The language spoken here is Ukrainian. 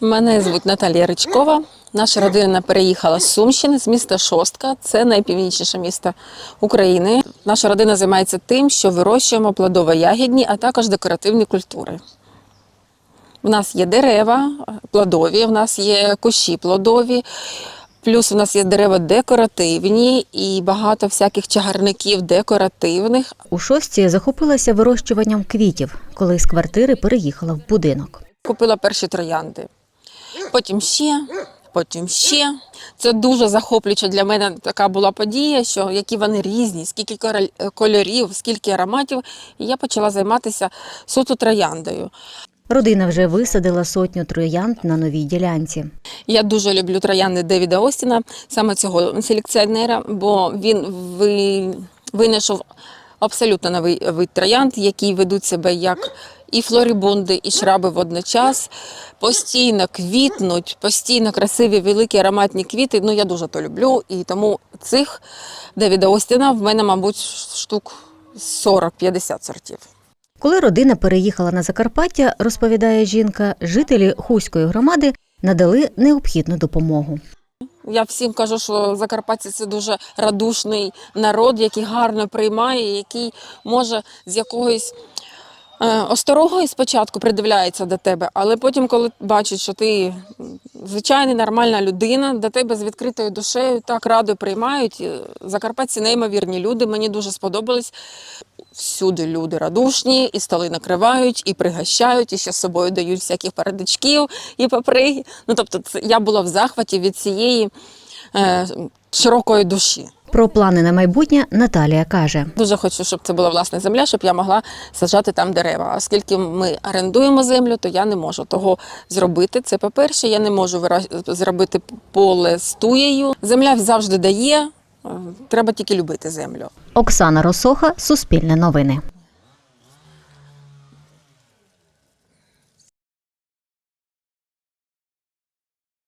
Мене звуть Наталія Ричкова. Наша родина переїхала з Сумщини, з міста Шостка. Це найпівнічніше місто України. Наша родина займається тим, що вирощуємо плодово-ягідні, а також декоративні культури. У нас є дерева плодові, у нас є кущі плодові, плюс у нас є дерева декоративні і багато всяких чагарників декоративних. У шостці захопилася вирощуванням квітів, коли з квартири переїхала в будинок. Купила перші троянди. Потім ще, потім ще. Це дуже захоплююча для мене така була подія, що які вони різні, скільки король- кольорів, скільки ароматів. І я почала займатися суто трояндою. Родина вже висадила сотню троянд на новій ділянці. Я дуже люблю троянди Девіда Остіна, саме цього селекціонера, бо він винайшов абсолютно новий вид троянд, які ведуть себе як і флорибунди, і шраби водночас. Постійно квітнуть, постійно красиві, великі ароматні квіти. Ну, я дуже то люблю. І тому цих Девіда Остіна в мене, мабуть, штук 40-50 сортів. Коли родина переїхала на Закарпаття, розповідає жінка, жителі Хуської громади надали необхідну допомогу. Я всім кажу, що закарпатці це дуже радушний народ, який гарно приймає, який може з якоїсь е, осторогою спочатку придивляється до тебе, але потім, коли бачить, що ти звичайна нормальна людина, до тебе з відкритою душею так радо приймають. Е, Закарпатці неймовірні люди. Мені дуже сподобались. Всюди люди радушні, і столи накривають, і пригощають, і ще з собою дають всяких передачків і паприги. Ну тобто, це я була в захваті від цієї е, широкої душі. Про плани на майбутнє Наталія каже. Дуже хочу, щоб це була власна земля, щоб я могла саджати там дерева. Оскільки ми орендуємо землю, то я не можу того зробити. Це по-перше, я не можу зробити поле з туєю. Земля завжди дає. е, Треба тільки любити землю. Оксана Росоха, Суспільне новини.